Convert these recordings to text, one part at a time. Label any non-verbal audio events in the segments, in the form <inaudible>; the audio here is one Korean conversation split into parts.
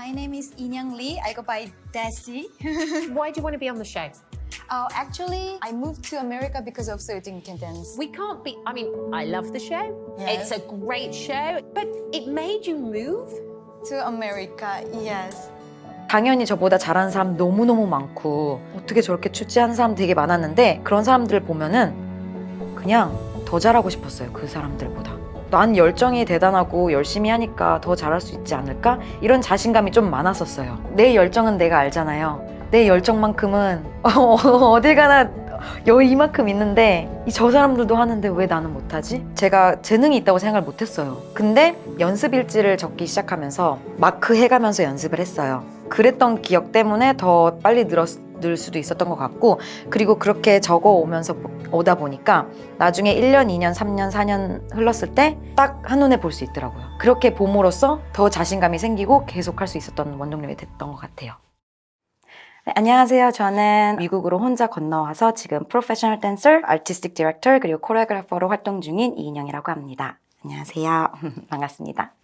my name is Inyang Lee. I go by Desi. Why do you want to be on the show? uh, actually, I moved to America because of certain contents. We can't be, I mean, I love the show. Yes. It's a great show, but it made you move? to America, yes. 당연히 저보다 잘하는 사람 너무너무 많고 어떻게 저렇게 출제하는 사람 되게 많았는데 그런 사람들 보면은 그냥 더 잘하고 싶었어요. 그 사람들보다. 난 열정이 대단하고 열심히 하니까 더 잘할 수 있지 않을까? 이런 자신감이 좀 많았었어요. 내 열정은 내가 알잖아요. 내 열정만큼은 <laughs> 어딜 가나 여 이만큼 있는데 이 저 사람들도 하는데 왜 나는 못하지? 제가 재능이 있다고 생각을 못했어요. 근데 연습 일지를 적기 시작하면서 마크 해가면서 연습을 했어요. 그랬던 기억 때문에 더 빨리 늘었, 늘 수도 있었던 것 같고 그리고 그렇게 적어 오면서 오다 보니까 나중에 1년, 2년, 3년, 4년 흘렀을 때 딱 한눈에 볼 수 있더라고요. 그렇게 봄으로써 더 자신감이 생기고 계속 할 수 있었던 원동력이 됐던 것 같아요. 네, 안녕하세요. 저는 미국으로 혼자 건너와서 지금 프로페셔널 댄서, 아티스틱 디렉터 그리고 코레오그래퍼로 활동 중인 이인영이라고 합니다. 안녕하세요. <laughs> 반갑습니다.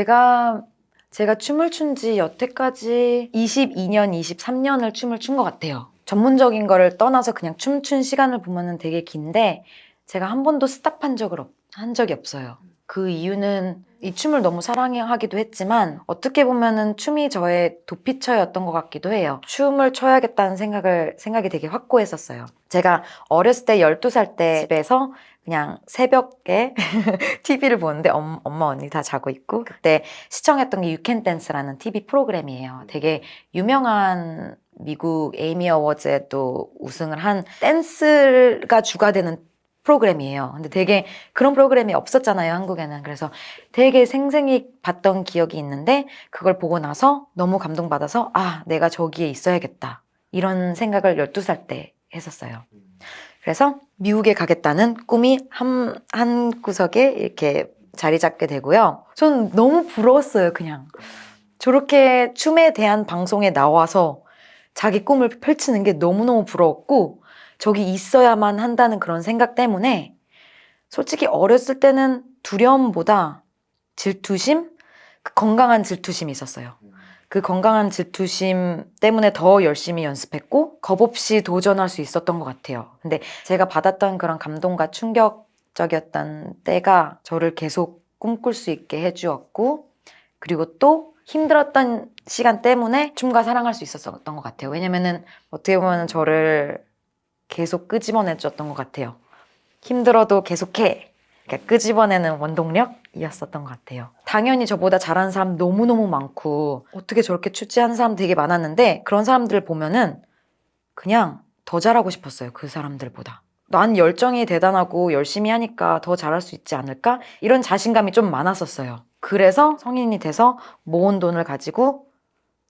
제가 제가 춤을 춘 지 여태까지 22년, 23년을 춤을 춘 것 같아요. 전문적인 거를 떠나서 그냥 춤춘 시간을 보면은 되게 긴데 제가 한 번도 스탑한 적을 없, 한 적이 없어요. 그 이유는 이 춤을 너무 사랑하기도 했지만 어떻게 보면은 춤이 저의 도피처였던 것 같기도 해요. 춤을 춰야겠다는 생각을 생각이 되게 확고했었어요. 제가 어렸을 때 12살 때 집에서 그냥 새벽에 <laughs> TV를 보는데 엄, 마 언니 다 자고 있고 그때 시청했던 게 유캔 댄스라는 TV 프로그램이에요. 되게 유명한 미국 에이미 어워즈에도 우승을 한 댄스가 주가 되는 프로그램이에요. 근데 되게 그런 프로그램이 없었잖아요, 한국에는. 그래서 되게 생생히 봤던 기억이 있는데 그걸 보고 나서 너무 감동받아서 아, 내가 저기에 있어야겠다. 이런 생각을 12살 때 했었어요. 그래서 미국에 가겠다는 꿈이 한, 한 구석에 이렇게 자리 잡게 되고요. 전 너무 부러웠어요, 그냥. 저렇게 춤에 대한 방송에 나와서 자기 꿈을 펼치는 게 너무너무 부러웠고, 저기 있어야만 한다는 그런 생각 때문에, 솔직히 어렸을 때는 두려움보다 질투심? 그 건강한 질투심이 있었어요. 그 건강한 질투심 때문에 더 열심히 연습했고 겁 없이 도전할 수 있었던 것 같아요. 근데 제가 받았던 그런 감동과 충격적이었던 때가 저를 계속 꿈꿀 수 있게 해주었고 그리고 또 힘들었던 시간 때문에 춤과 사랑할 수 있었던 것 같아요. 왜냐면은 어떻게 보면 저를 계속 끄집어내줬던 것 같아요. 힘들어도 계속해. 그러니까 끄집어내는 원동력 이었었던 것 같아요. 당연히 저보다 잘하는 사람 너무너무 많고 어떻게 저렇게 출제하는 사람 되게 많았는데 그런 사람들 보면은 그냥 더 잘하고 싶었어요. 그 사람들보다. 난 열정이 대단하고 열심히 하니까 더 잘할 수 있지 않을까? 이런 자신감이 좀 많았었어요. 그래서 성인이 돼서 모은 돈을 가지고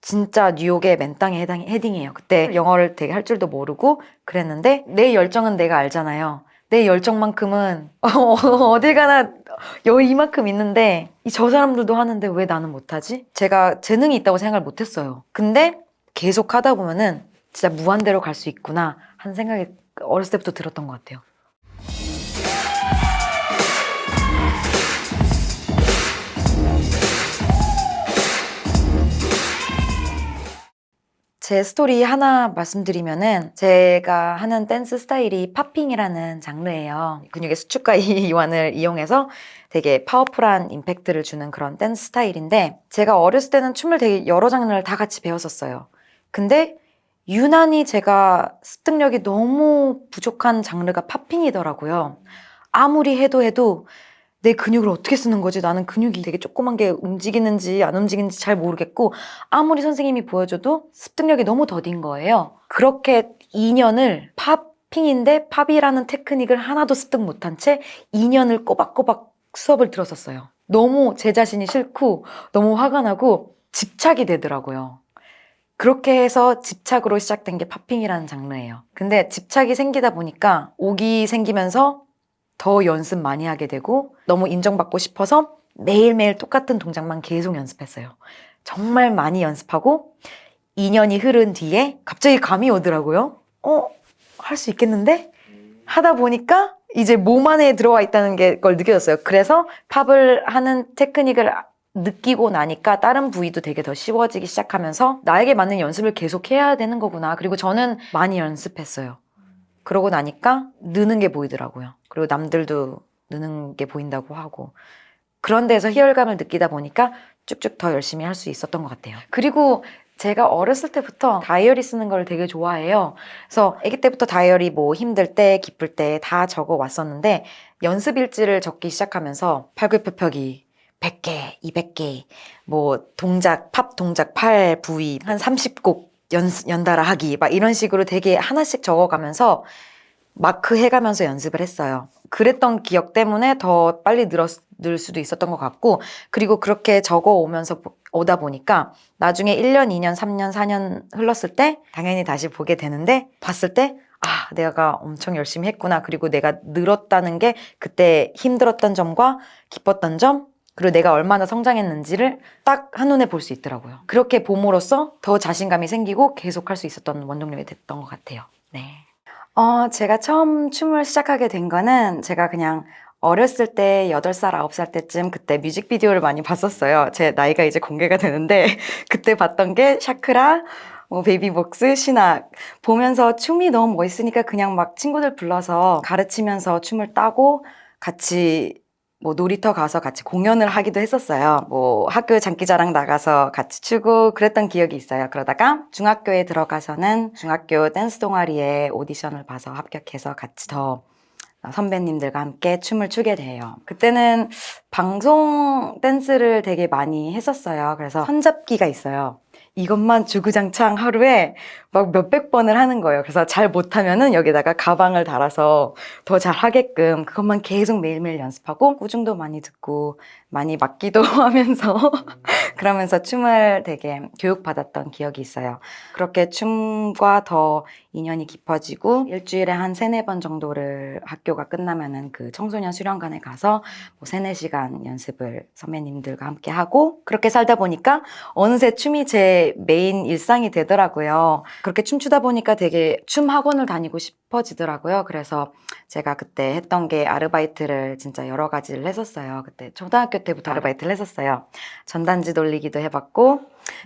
진짜 뉴욕의 맨 땅에 해당, 헤딩이에요. 그때 영어를 되게 할 줄도 모르고 그랬는데 내 열정은 내가 알잖아요. 내 열정만큼은 <laughs> 어딜 가나 여 이만큼 있는데 이 저 사람들도 하는데 왜 나는 못하지? 제가 재능이 있다고 생각을 못했어요. 근데 계속 하다 보면은 진짜 무한대로 갈 수 있구나 하는 생각이 어렸을 때부터 들었던 것 같아요. 제 스토리 하나 말씀드리면은 제가 하는 댄스 스타일이 팝핑이라는 장르예요. 근육의 수축과 <laughs> 이완을 이용해서 되게 파워풀한 임팩트를 주는 그런 댄스 스타일인데 제가 어렸을 때는 춤을 되게 여러 장르를 다 같이 배웠었어요. 근데 유난히 제가 습득력이 너무 부족한 장르가 팝핑이더라고요. 아무리 해도 해도 내 근육을 어떻게 쓰는 거지? 나는 근육이 되게 조그만 게 움직이는지 안 움직이는지 잘 모르겠고 아무리 선생님이 보여줘도 습득력이 너무 더딘 거예요. 그렇게 2년을 팝핑인데 팝이라는 테크닉을 하나도 습득 못한 채 2년을 꼬박꼬박 수업을 들었었어요. 너무 제 자신이 싫고 너무 화가 나고 집착이 되더라고요. 그렇게 해서 집착으로 시작된 게 팝핑이라는 장르예요. 근데 집착이 생기다 보니까 옥이 생기면서 더 연습 많이 하게 되고 너무 인정받고 싶어서 매일매일 똑같은 동작만 계속 연습했어요. 정말 많이 연습하고 2년이 흐른 뒤에 갑자기 감이 오더라고요. 어, 할 수 있겠는데? 하다 보니까 이제 몸 안에 들어와 있다는 게 걸 느껴졌어요. 그래서 팝을 하는 테크닉을 느끼고 나니까 다른 부위도 되게 더 쉬워지기 시작하면서 나에게 맞는 연습을 계속 해야 되는 거구나. 그리고 저는 많이 연습했어요. 그러고 나니까 느는 게 보이더라고요. 그리고 남들도 느는 게 보인다고 하고. 그런 데서 희열감을 느끼다 보니까 쭉쭉 더 열심히 할 수 있었던 것 같아요. 그리고 제가 어렸을 때부터 다이어리 쓰는 걸 되게 좋아해요. 그래서 아기 때부터 다이어리 뭐 힘들 때, 기쁠 때 다 적어 왔었는데 연습 일지를 적기 시작하면서 팔굽혀펴기 100개, 200개, 뭐 동작, 팝 동작 8 부위 한 30곡 연, 연달아 하기 막 이런 식으로 되게 하나씩 적어가면서 마크 해가면서 연습을 했어요. 그랬던 기억 때문에 더 빨리 늘었, 늘 수도 있었던 것 같고 그리고 그렇게 적어 오면서 보- 오다 보니까 나중에 1년, 2년, 3년, 4년 흘렀을 때 당연히 다시 보게 되는데 봤을 때 아, 내가 엄청 열심히 했구나. 그리고 내가 늘었다는 게 그때 힘들었던 점과 기뻤던 점 그리고 내가 얼마나 성장했는지를 딱 한눈에 볼 수 있더라고요. 그렇게 봄으로써 더 자신감이 생기고 계속 할 수 있었던 원동력이 됐던 것 같아요. 네. 어, 제가 처음 춤을 시작하게 된 거는 제가 그냥 어렸을 때 8살, 9살 때쯤 그때 뮤직비디오를 많이 봤었어요. 제 나이가 이제 공개가 되는데 <laughs> 그때 봤던 게 샤크라, 뭐 베이비복스, 신학 보면서 춤이 너무 멋있으니까 그냥 막 친구들 불러서 가르치면서 춤을 따고 같이 뭐 놀이터 가서 같이 공연을 하기도 했었어요. 뭐 학교 장기자랑 나가서 같이 추고 그랬던 기억이 있어요. 그러다가 중학교에 들어가서는 중학교 댄스 동아리에 오디션을 봐서 합격해서 같이 더 선배님들과 함께 춤을 추게 돼요. 그때는 방송 댄스를 되게 많이 했었어요. 그래서 손잡기가 있어요. 이것만 주구장창 하루에 막 몇백 번을 하는 거예요. 그래서 잘 못하면은 여기다가 가방을 달아서 더 잘 하게끔 그것만 계속 매일매일 연습하고 꾸중도 많이 듣고 많이 맞기도 <laughs> 하면서 <laughs> 그러면서 춤을 되게 교육받았던 기억이 있어요. 그렇게 춤과 더 인연이 깊어지고 일주일에 한 세네 번 정도를 학교가 끝나면은 그 청소년 수련관에 가서 뭐 세네 시간 연습을 선배님들과 함께 하고 그렇게 살다 보니까 어느새 춤이 제 메인 일상이 되더라고요. 그렇게 춤추다 보니까 되게 춤 학원을 다니고 싶 어지더라고요. 그래서 제가 그때 했던 게 아르바이트를 진짜 여러 가지를 했었어요. 그때 초등학교 때부터 아르바이트를 했었어요. 전단지 돌리기도 해봤고,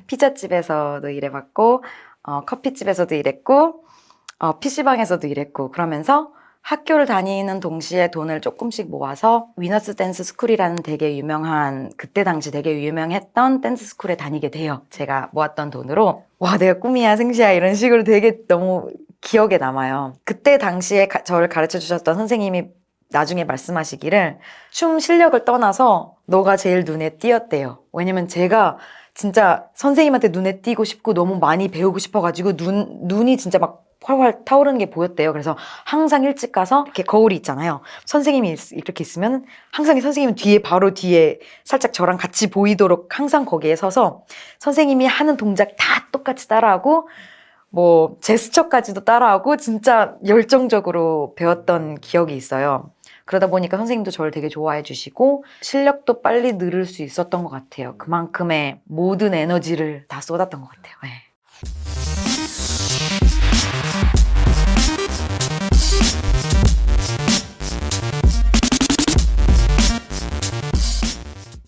피자집에서도 일해봤고, 어, 커피집에서도 일했고, 어, PC방에서도 일했고, 그러면서 학교를 다니는 동시에 돈을 조금씩 모아서 위너스 댄스 스쿨이라는 되게 유명한, 그때 당시 되게 유명했던 댄스 스쿨에 다니게 돼요. 제가 모았던 돈으로. 와, 내가 꿈이야, 생시야, 이런 식으로 되게 너무 기억에 남아요. 그때 당시에 가- 저를 가르쳐 주셨던 선생님이 나중에 말씀하시기를 춤 실력을 떠나서 너가 제일 눈에 띄었대요. 왜냐면 제가 진짜 선생님한테 눈에 띄고 싶고 너무 많이 배우고 싶어가지고 눈, 눈이 진짜 막 활활 타오르는 게 보였대요. 그래서 항상 일찍 가서 이렇게 거울이 있잖아요. 선생님이 있- 이렇게 있으면 항상 선생님은 뒤에 바로 뒤에 살짝 저랑 같이 보이도록 항상 거기에 서서 선생님이 하는 동작 다 똑같이 따라하고 뭐 제스처까지도 따라하고 진짜 열정적으로 배웠던 기억이 있어요. 그러다 보니까 선생님도 저를 되게 좋아해 주시고 실력도 빨리 늘을 수 있었던 것 같아요. 그만큼의 모든 에너지를 다 쏟았던 것 같아요. 네.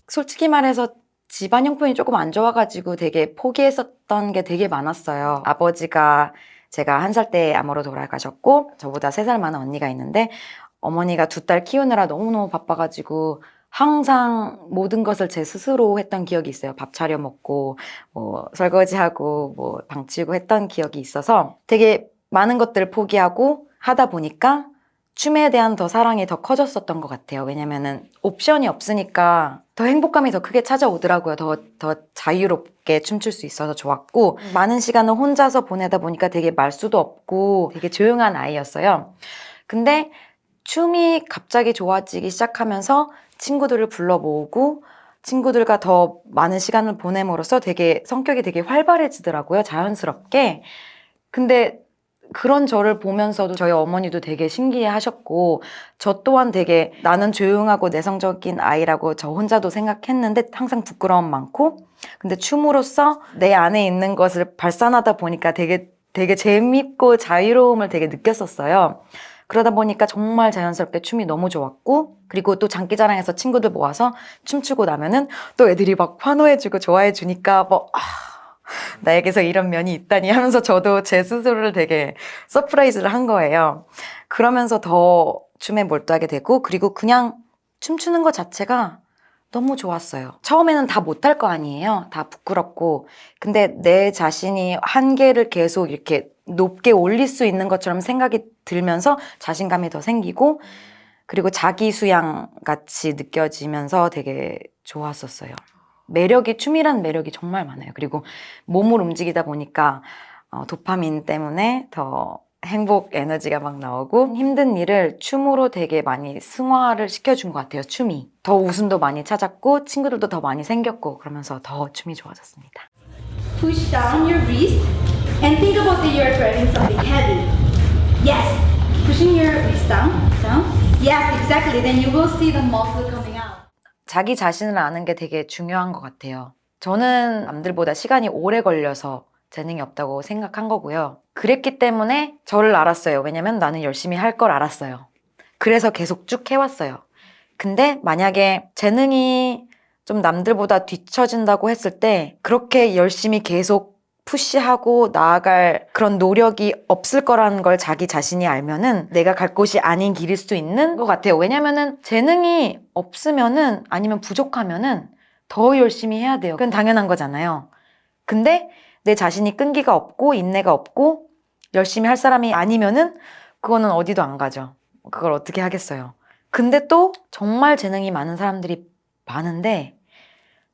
솔직히 말해서 집안 형편이 조금 안 좋아가지고 되게 포기했었던 게 되게 많았어요. 아버지가 제가 한 살 때 암으로 돌아가셨고 저보다 세 살 많은 언니가 있는데 어머니가 두 딸 키우느라 너무너무 바빠가지고 항상 모든 것을 제 스스로 했던 기억이 있어요. 밥 차려 먹고 뭐 설거지하고 뭐 방 치우고 했던 기억이 있어서 되게 많은 것들을 포기하고 하다 보니까 춤에 대한 더 사랑이 더 커졌었던 것 같아요. 왜냐면은 옵션이 없으니까 더 행복감이 더 크게 찾아오더라고요. 더, 더 자유롭게 춤출 수 있어서 좋았고, 많은 시간을 혼자서 보내다 보니까 되게 말수도 없고 되게 조용한 아이였어요. 근데 춤이 갑자기 좋아지기 시작하면서 친구들을 불러 모으고 친구들과 더 많은 시간을 보냄으로써 되게 성격이 되게 활발해지더라고요. 자연스럽게. 근데 그런 저를 보면서도 저희 어머니도 되게 신기해 하셨고, 저 또한 되게 나는 조용하고 내성적인 아이라고 저 혼자도 생각했는데 항상 부끄러움 많고, 근데 춤으로써 내 안에 있는 것을 발산하다 보니까 되게, 되게 재밌고 자유로움을 되게 느꼈었어요. 그러다 보니까 정말 자연스럽게 춤이 너무 좋았고, 그리고 또 장기자랑에서 친구들 모아서 춤추고 나면은 또 애들이 막 환호해주고 좋아해주니까 뭐, 아, 나에게서 이런 면이 있다니 하면서 저도 제 스스로를 되게 서프라이즈를 한 거예요. 그러면서 더 춤에 몰두하게 되고, 그리고 그냥 춤추는 것 자체가 너무 좋았어요. 처음에는 다 못할 거 아니에요. 다 부끄럽고. 근데 내 자신이 한계를 계속 이렇게 높게 올릴 수 있는 것처럼 생각이 들면서 자신감이 더 생기고, 그리고 자기 수양 같이 느껴지면서 되게 좋았었어요. 매력이, 춤이란 매력이 정말 많아요. 그리고 몸을 움직이다 보니까 어, 도파민 때문에 더 행복 에너지가 막 나오고 힘든 일을 춤으로 되게 많이 승화를 시켜준 것 같아요. 춤이. 더 웃음도 많이 찾았고 친구들도 더 많이 생겼고 그러면서 더 춤이 좋아졌습니다. Push down your wrist and think about that you're grabbing something heavy. Yes, pushing your wrist down, down. Yes, exactly. Then you will see the muscle coming. 자기 자신을 아는 게 되게 중요한 것 같아요. 저는 남들보다 시간이 오래 걸려서 재능이 없다고 생각한 거고요. 그랬기 때문에 저를 알았어요. 왜냐면 나는 열심히 할 걸 알았어요. 그래서 계속 쭉 해왔어요. 근데 만약에 재능이 좀 남들보다 뒤처진다고 했을 때 그렇게 열심히 계속 푸시하고 나아갈 그런 노력이 없을 거라는 걸 자기 자신이 알면은 내가 갈 곳이 아닌 길일 수도 있는 것 같아요. 왜냐면은 재능이 없으면은 아니면 부족하면은 더 열심히 해야 돼요. 그건 당연한 거잖아요. 근데 내 자신이 끈기가 없고 인내가 없고 열심히 할 사람이 아니면은 그거는 어디도 안 가죠. 그걸 어떻게 하겠어요. 근데 또 정말 재능이 많은 사람들이 많은데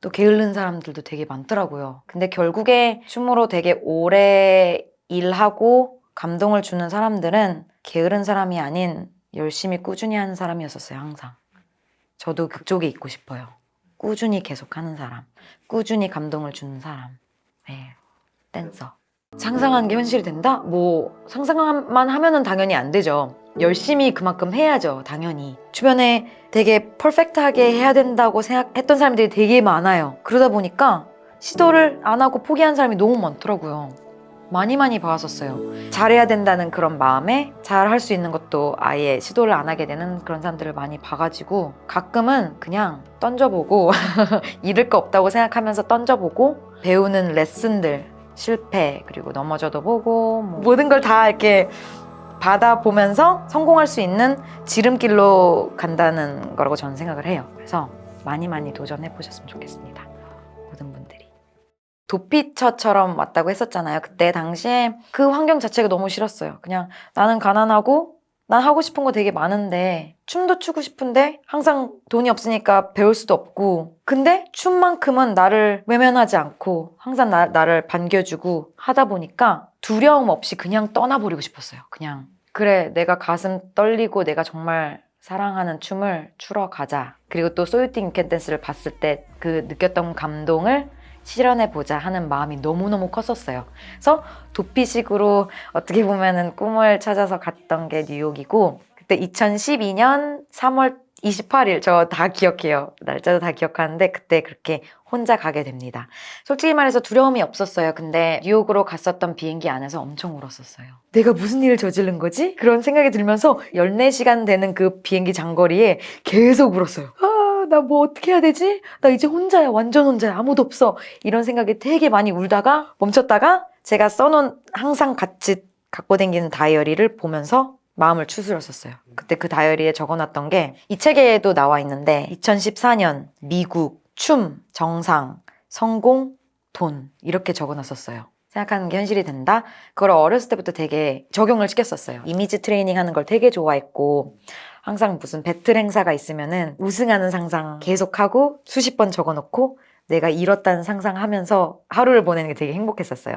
또 게으른 사람들도 되게 많더라고요. 근데 결국에 춤으로 되게 오래 일하고 감동을 주는 사람들은 게으른 사람이 아닌 열심히 꾸준히 하는 사람이었었어요, 항상. 저도 그쪽에 있고 싶어요. 꾸준히 계속 하는 사람. 꾸준히 감동을 주는 사람. 네. 댄서. 상상한 게 현실이 된다? 뭐, 상상만 하면은 당연히 안 되죠. 열심히 그만큼 해야죠, 당연히. 주변에 되게 퍼펙트하게 해야 된다고 생각했던 사람들이 되게 많아요. 그러다 보니까 시도를 안 하고 포기한 사람이 너무 많더라고요. 많이 많이 봐왔었어요. 잘해야 된다는 그런 마음에 잘 할 수 있는 것도 아예 시도를 안 하게 되는 그런 사람들을 많이 봐가지고 가끔은 그냥 던져보고 <laughs> 잃을 거 없다고 생각하면서 던져보고 배우는 레슨들 실패 그리고 넘어져도 보고 뭐 모든 걸 다 이렇게 받아보면서 성공할 수 있는 지름길로 간다는 거라고 저는 생각을 해요. 그래서 많이 많이 도전해 보셨으면 좋겠습니다. 모든 분들이. 도피처처럼 왔다고 했었잖아요. 그때 당시에 그 환경 자체가 너무 싫었어요. 그냥 나는 가난하고 난 하고 싶은 거 되게 많은데 춤도 추고 싶은데 항상 돈이 없으니까 배울 수도 없고 근데 춤만큼은 나를 외면하지 않고 항상 나, 나를 반겨주고 하다 보니까 두려움 없이 그냥 떠나버리고 싶었어요. 그냥 그래 내가 가슴 떨리고 내가 정말 사랑하는 춤을 추러 가자. 그리고 또 소유팅 유캔댄스를 봤을 때 그 느꼈던 감동을 실현해 보자 하는 마음이 너무너무 컸었어요. 그래서 도피식으로 어떻게 보면은 꿈을 찾아서 갔던 게 뉴욕이고 그때 2012년 3월 28일 저 다 기억해요. 날짜도 다 기억하는데 그때 그렇게 혼자 가게 됩니다. 솔직히 말해서 두려움이 없었어요. 근데 뉴욕으로 갔었던 비행기 안에서 엄청 울었었어요. 내가 무슨 일을 저지른 거지? 그런 생각이 들면서 14시간 되는 그 비행기 장거리에 계속 울었어요. 아, 나 뭐 어떻게 해야 되지? 나 이제 혼자야. 완전 혼자야. 아무도 없어. 이런 생각이 되게 많이 울다가 멈췄다가 제가 써놓은 항상 같이 갖고 다니는 다이어리를 보면서 마음을 추스렸었어요. 그때 그 다이어리에 적어놨던 게 이 책에도 나와 있는데 2014년 미국 춤 정상 성공 돈 이렇게 적어놨었어요. 생각하는 게 현실이 된다. 그걸 어렸을 때부터 되게 적용을 시켰었어요. 이미지 트레이닝 하는 걸 되게 좋아했고 항상 무슨 배틀 행사가 있으면은 우승하는 상상 계속하고 수십 번 적어놓고 내가 이뤘다는 상상하면서 하루를 보내는 게 되게 행복했었어요.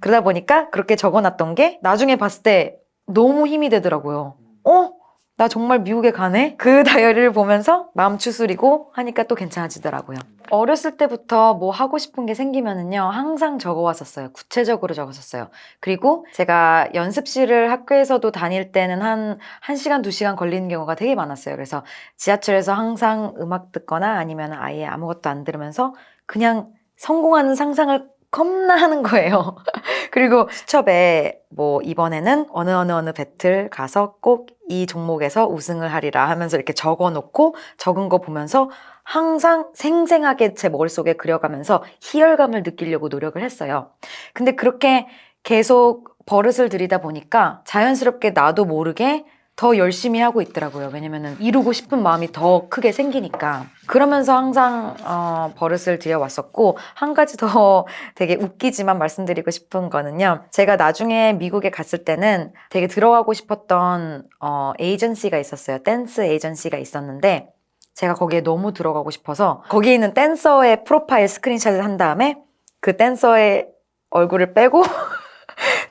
그러다 보니까 그렇게 적어놨던 게 나중에 봤을 때 너무 힘이 되더라고요. 어? 나 정말 미국에 가네? 그 <laughs> 다이어리를 보면서 마음 추스리고 하니까 또 괜찮아지더라고요. 어렸을 때부터 뭐 하고 싶은 게 생기면은요, 항상 적어왔었어요. 구체적으로 적었었어요. 그리고 제가 연습실을 학교에서도 다닐 때는 한 1시간, 2시간 걸리는 경우가 되게 많았어요. 그래서 지하철에서 항상 음악 듣거나 아니면 아예 아무것도 안 들으면서 그냥 성공하는 상상을 겁나 하는 거예요. <laughs> 그리고 수첩에 뭐 이번에는 어느 어느 어느 배틀 가서 꼭 이 종목에서 우승을 하리라 하면서 이렇게 적어 놓고 적은 거 보면서 항상 생생하게 제 머릿속에 그려가면서 희열감을 느끼려고 노력을 했어요. 근데 그렇게 계속 버릇을 들이다 보니까 자연스럽게 나도 모르게 더 열심히 하고 있더라고요. 왜냐면은 이루고 싶은 마음이 더 크게 생기니까. 그러면서 항상 어, 버릇을 들여왔었고 한 가지 더 <laughs> 되게 웃기지만 말씀드리고 싶은 거는요. 제가 나중에 미국에 갔을 때는 되게 들어가고 싶었던 어, 에이전시가 있었어요. 댄스 에이전시가 있었는데 제가 거기에 너무 들어가고 싶어서 거기에 있는 댄서의 프로파일 스크린샷을 한 다음에 그 댄서의 얼굴을 빼고 <laughs>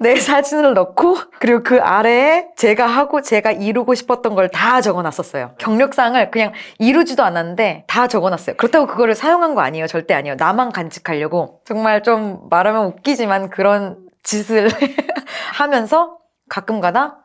내 사진을 넣고 그리고 그 아래에 제가 하고 제가 이루고 싶었던 걸 다 적어놨었어요. 경력사항을 그냥 이루지도 않았는데 다 적어놨어요. 그렇다고 그거를 사용한 거 아니에요. 절대 아니에요. 나만 간직하려고 정말 좀 말하면 웃기지만 그런 짓을 <laughs> 하면서 가끔가다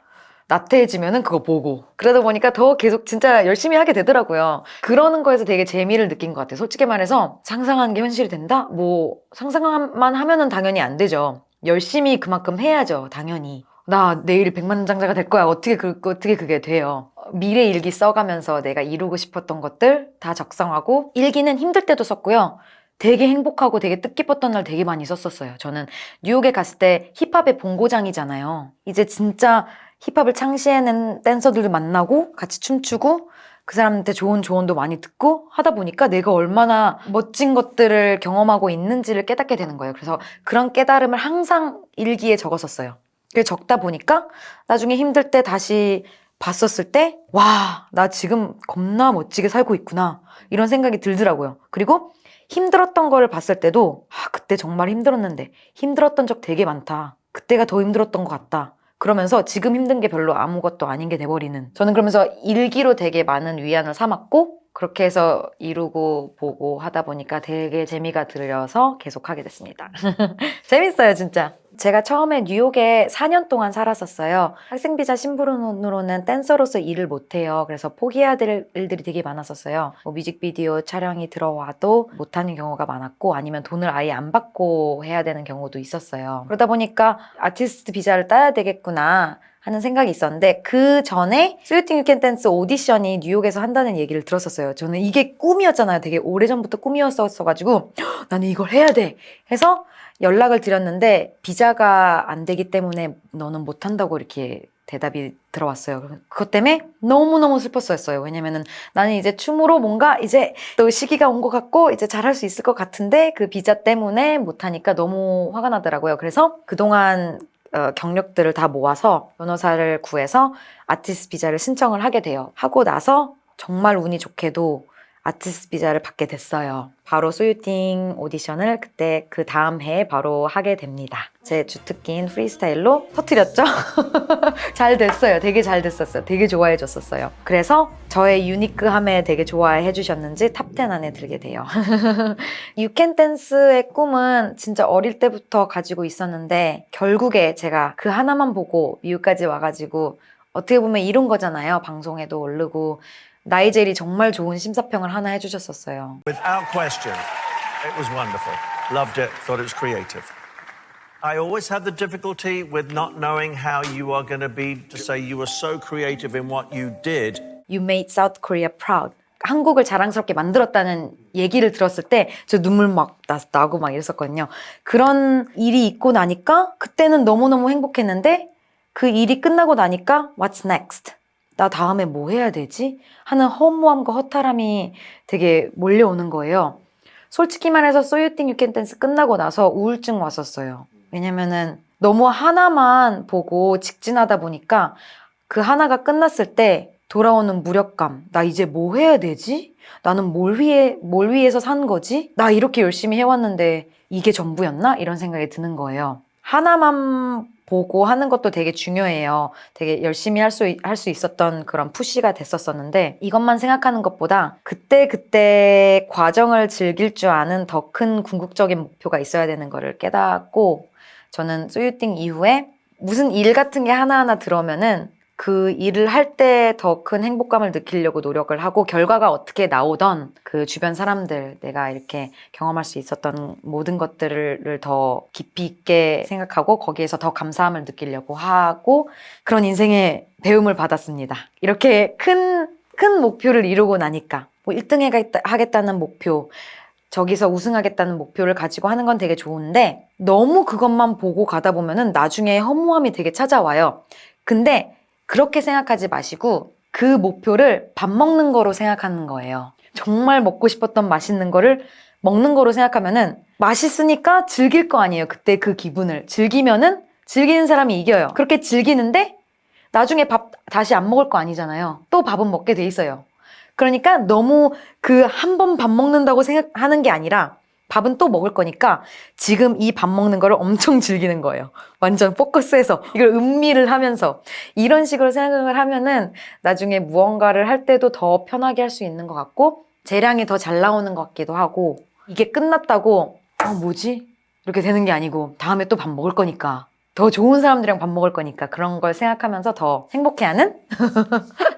나태해지면은 그거 보고 그러다 보니까 더 계속 진짜 열심히 하게 되더라고요. 그러는 거에서 되게 재미를 느낀 것 같아요. 솔직히 말해서 상상하는 게 현실이 된다? 뭐 상상만 하면은 당연히 안 되죠. 열심히 그만큼 해야죠. 당연히. 나 내일 백만 장자가 될 거야. 어떻게 그 어떻게 그게 돼요? 미래 일기 써가면서 내가 이루고 싶었던 것들 다 적성하고 일기는 힘들 때도 썼고요. 되게 행복하고 되게 뜻깊었던 날 되게 많이 썼었어요. 저는 뉴욕에 갔을 때 힙합의 본고장이잖아요. 이제 진짜 힙합을 창시해낸 댄서들도 만나고 같이 춤추고 그 사람한테 좋은 조언도 많이 듣고 하다 보니까 내가 얼마나 멋진 것들을 경험하고 있는지를 깨닫게 되는 거예요. 그래서 그런 깨달음을 항상 일기에 적었었어요. 그래서 적다 보니까 나중에 힘들 때 다시 봤었을 때, 와, 나 지금 겁나 멋지게 살고 있구나. 이런 생각이 들더라고요. 그리고 힘들었던 거를 봤을 때도, 아, 그때 정말 힘들었는데, 힘들었던 적 되게 많다. 그때가 더 힘들었던 것 같다. 그러면서 지금 힘든 게 별로 아무것도 아닌 게 돼버리는. 저는 그러면서 일기로 되게 많은 위안을 삼았고, 그렇게 해서 이루고 보고 하다 보니까 되게 재미가 들려서 계속 하게 됐습니다. <laughs> 재밌어요, 진짜. 제가 처음에 뉴욕에 4년 동안 살았었어요. 학생비자 심부름으로는 댄서로서 일을 못해요. 그래서 포기해야 될 일들이 되게 많았었어요. 뭐 뮤직비디오 촬영이 들어와도 못하는 경우가 많았고 아니면 돈을 아예 안 받고 해야 되는 경우도 있었어요. 그러다 보니까 아티스트 비자를 따야 되겠구나. 하는 생각이 있었는데 그 전에 스위팅 유캔 댄스 오디션이 뉴욕에서 한다는 얘기를 들었었어요. 저는 이게 꿈이었잖아요. 되게 오래전부터 꿈이었어가지고 나는 이걸 해야 돼. 해서 연락을 드렸는데 비자가 안 되기 때문에 너는 못 한다고 이렇게 대답이 들어왔어요. 그것 때문에 너무너무 슬펐었어요. 왜냐면은 나는 이제 춤으로 뭔가 이제 또 시기가 온 것 같고 이제 잘할 수 있을 것 같은데 그 비자 때문에 못하니까 너무 화가 나더라고요. 그래서 그동안 어, 경력들을 다 모아서 변호사를 구해서 아티스트 비자를 신청을 하게 돼요. 하고 나서 정말 운이 좋게도 아티스트 비자를 받게 됐어요. 바로 소유팅 오디션을 그때 그 다음 해에 바로 하게 됩니다. 제 주특기인 프리스타일로 터트렸죠? <laughs> 잘 됐어요. 되게 잘 됐었어요. 되게 좋아해 줬었어요. 그래서 저의 유니크함에 되게 좋아해 주셨는지 탑10 안에 들게 돼요. <laughs> 유캔 댄스의 꿈은 진짜 어릴 때부터 가지고 있었는데 결국에 제가 그 하나만 보고 미국까지 와가지고 어떻게 보면 이룬 거잖아요. 방송에도 오르고 나이젤이 정말 좋은 심사평을 하나 해주셨었어요. Without question, it was wonderful. Loved it, thought it was creative. I always have the difficulty with not knowing how you are going to be to say you were so creative in what you did. You made South Korea proud. 한국을 자랑스럽게 만들었다는 얘기를 들었을 때 저 눈물 막 나, 나고 막 이랬었거든요. 그런 일이 있고 나니까 그때는 너무너무 행복했는데 그 일이 끝나고 나니까 What's next? 나 다음에 뭐 해야 되지? 하는 허무함과 허탈함이 되게 몰려오는 거예요. 솔직히 말해서 소유팅 유캔 댄스 끝나고 나서 우울증 왔었어요. 왜냐면은 너무 하나만 보고 직진하다 보니까 그 하나가 끝났을 때 돌아오는 무력감. 나 이제 뭐 해야 되지? 나는 뭘 위해, 뭘 위해서 산 거지? 나 이렇게 열심히 해왔는데 이게 전부였나? 이런 생각이 드는 거예요. 하나만 보고 하는 것도 되게 중요해요. 되게 열심히 할 수, 할 수 있었던 그런 푸시가 됐었었는데 이것만 생각하는 것보다 그때 그때 과정을 즐길 줄 아는 더 큰 궁극적인 목표가 있어야 되는 거를 깨닫고 저는 소유띵 이후에 무슨 일 같은 게 하나하나 들어오면은 그 일을 할 때 더 큰 행복감을 느끼려고 노력을 하고 결과가 어떻게 나오던 그 주변 사람들 내가 이렇게 경험할 수 있었던 모든 것들을 더 깊이 있게 생각하고 거기에서 더 감사함을 느끼려고 하고 그런 인생의 배움을 받았습니다. 이렇게 큰, 큰 목표를 이루고 나니까 뭐 1등 하겠다는 목표 저기서 우승하겠다는 목표를 가지고 하는 건 되게 좋은데 너무 그것만 보고 가다 보면은 나중에 허무함이 되게 찾아와요. 근데 그렇게 생각하지 마시고 그 목표를 밥 먹는 거로 생각하는 거예요. 정말 먹고 싶었던 맛있는 거를 먹는 거로 생각하면은 맛있으니까 즐길 거 아니에요. 그때 그 기분을. 즐기면은 즐기는 사람이 이겨요. 그렇게 즐기는데 나중에 밥 다시 안 먹을 거 아니잖아요. 또 밥은 먹게 돼 있어요. 그러니까 너무 그 한 번 밥 먹는다고 생각하는 게 아니라 밥은 또 먹을 거니까 지금 이 밥 먹는 거를 엄청 즐기는 거예요. 완전 포커스해서 이걸 음미를 하면서 이런 식으로 생각을 하면은 나중에 무언가를 할 때도 더 편하게 할 수 있는 것 같고 재량이 더 잘 나오는 것 같기도 하고 이게 끝났다고 어 뭐지? 이렇게 되는 게 아니고 다음에 또 밥 먹을 거니까 더 좋은 사람들이랑 밥 먹을 거니까 그런 걸 생각하면서 더 행복해하는 <laughs>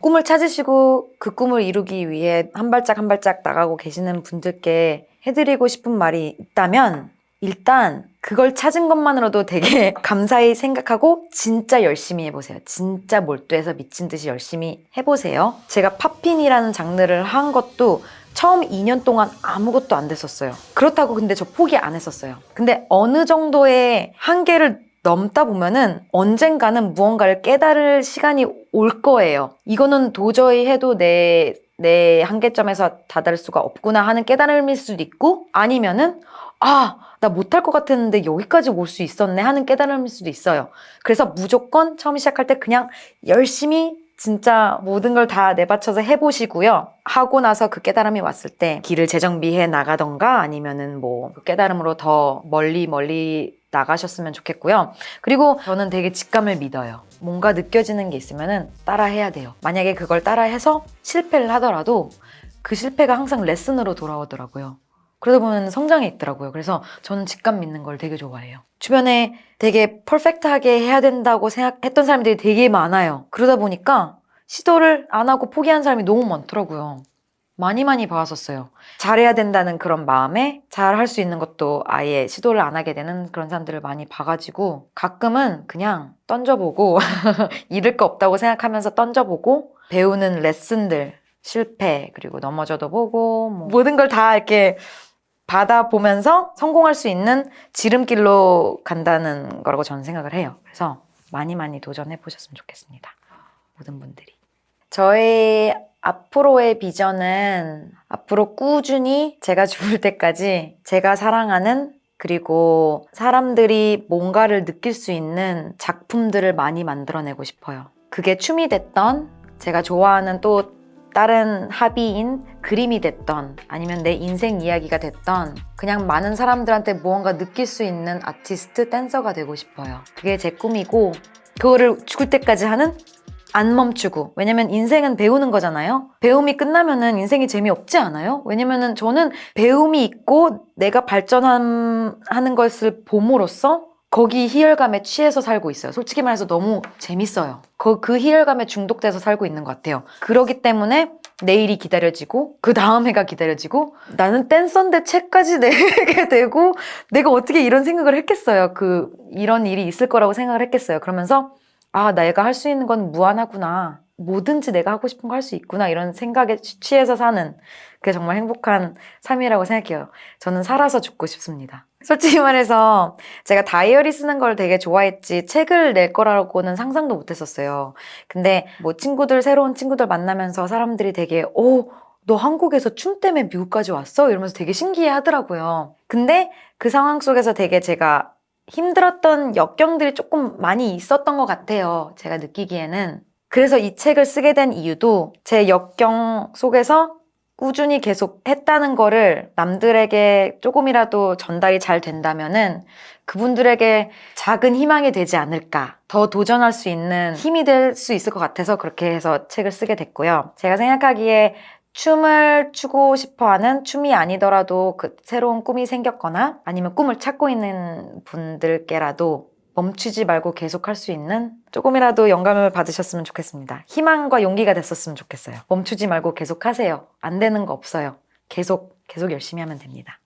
꿈을 찾으시고 그 꿈을 이루기 위해 한 발짝 한 발짝 나가고 계시는 분들께 해드리고 싶은 말이 있다면 일단 그걸 찾은 것만으로도 되게 <laughs> 감사히 생각하고 진짜 열심히 해보세요. 진짜 몰두해서 미친 듯이 열심히 해보세요. 제가 팝핀이라는 장르를 한 것도 처음 2년 동안 아무것도 안 됐었어요. 그렇다고 근데 저 포기 안 했었어요. 근데 어느 정도의 한계를 넘다 보면은 언젠가는 무언가를 깨달을 시간이 올 거예요. 이거는 도저히 해도 내, 내 한계점에서 다다를 수가 없구나 하는 깨달음일 수도 있고 아니면은 아, 나 못할 것 같았는데 여기까지 올 수 있었네 하는 깨달음일 수도 있어요. 그래서 무조건 처음 시작할 때 그냥 열심히 진짜 모든 걸 다 내바쳐서 해보시고요. 하고 나서 그 깨달음이 왔을 때 길을 재정비해 나가던가 아니면은 뭐 그 깨달음으로 더 멀리 멀리 나가셨으면 좋겠고요. 그리고 저는 되게 직감을 믿어요. 뭔가 느껴지는 게 있으면은 따라 해야 돼요. 만약에 그걸 따라 해서 실패를 하더라도 그 실패가 항상 레슨으로 돌아오더라고요. 그러다 보면 성장에 있더라고요. 그래서 저는 직감 믿는 걸 되게 좋아해요. 주변에 되게 퍼펙트하게 해야 된다고 생각했던 사람들이 되게 많아요. 그러다 보니까 시도를 안 하고 포기한 사람이 너무 많더라고요. 많이 많이 봐왔었어요. 잘해야 된다는 그런 마음에 잘 할 수 있는 것도 아예 시도를 안 하게 되는 그런 사람들을 많이 봐가지고 가끔은 그냥 던져보고 <laughs> 잃을 거 없다고 생각하면서 던져보고 배우는 레슨들 실패 그리고 넘어져도 보고 뭐 모든 걸 다 이렇게 받아보면서 성공할 수 있는 지름길로 간다는 거라고 저는 생각을 해요. 그래서 많이 많이 도전해 보셨으면 좋겠습니다. 모든 분들이. 저의 앞으로의 비전은 앞으로 꾸준히 제가 죽을 때까지 제가 사랑하는 그리고 사람들이 뭔가를 느낄 수 있는 작품들을 많이 만들어내고 싶어요. 그게 춤이 됐던 제가 좋아하는 또 다른 합의인 그림이 됐던 아니면 내 인생 이야기가 됐던 그냥 많은 사람들한테 무언가 느낄 수 있는 아티스트 댄서가 되고 싶어요. 그게 제 꿈이고 그거를 죽을 때까지 하는 안 멈추고 왜냐면 인생은 배우는 거잖아요. 배움이 끝나면은 인생이 재미없지 않아요? 왜냐면은 저는 배움이 있고 내가 발전하는 것을 봄으로써 거기 희열감에 취해서 살고 있어요. 솔직히 말해서 너무 재밌어요. 그, 그 희열감에 중독돼서 살고 있는 것 같아요. 그러기 때문에 내일이 기다려지고 그 다음 해가 기다려지고 나는 댄서인데 책까지 <laughs> 내게 되고 내가 어떻게 이런 생각을 했겠어요. 그 이런 일이 있을 거라고 생각을 했겠어요. 그러면서 아 내가 할 수 있는 건 무한하구나. 뭐든지 내가 하고 싶은 거 할 수 있구나 이런 생각에 취해서 사는 그게 정말 행복한 삶이라고 생각해요. 저는 살아서 죽고 싶습니다. 솔직히 <laughs> 말해서 제가 다이어리 쓰는 걸 되게 좋아했지 책을 낼 거라고는 상상도 못 했었어요. 근데 뭐 친구들, 새로운 친구들 만나면서 사람들이 되게, 오, 너 한국에서 춤 때문에 미국까지 왔어? 이러면서 되게 신기해 하더라고요. 근데 그 상황 속에서 되게 제가 힘들었던 역경들이 조금 많이 있었던 것 같아요. 제가 느끼기에는. 그래서 이 책을 쓰게 된 이유도 제 역경 속에서 꾸준히 계속 했다는 거를 남들에게 조금이라도 전달이 잘 된다면은 그분들에게 작은 희망이 되지 않을까. 더 도전할 수 있는 힘이 될 수 있을 것 같아서 그렇게 해서 책을 쓰게 됐고요. 제가 생각하기에 춤을 추고 싶어 하는 춤이 아니더라도 그 새로운 꿈이 생겼거나 아니면 꿈을 찾고 있는 분들께라도 멈추지 말고 계속 할 수 있는 조금이라도 영감을 받으셨으면 좋겠습니다. 희망과 용기가 됐었으면 좋겠어요. 멈추지 말고 계속 하세요. 안 되는 거 없어요. 계속, 계속 열심히 하면 됩니다.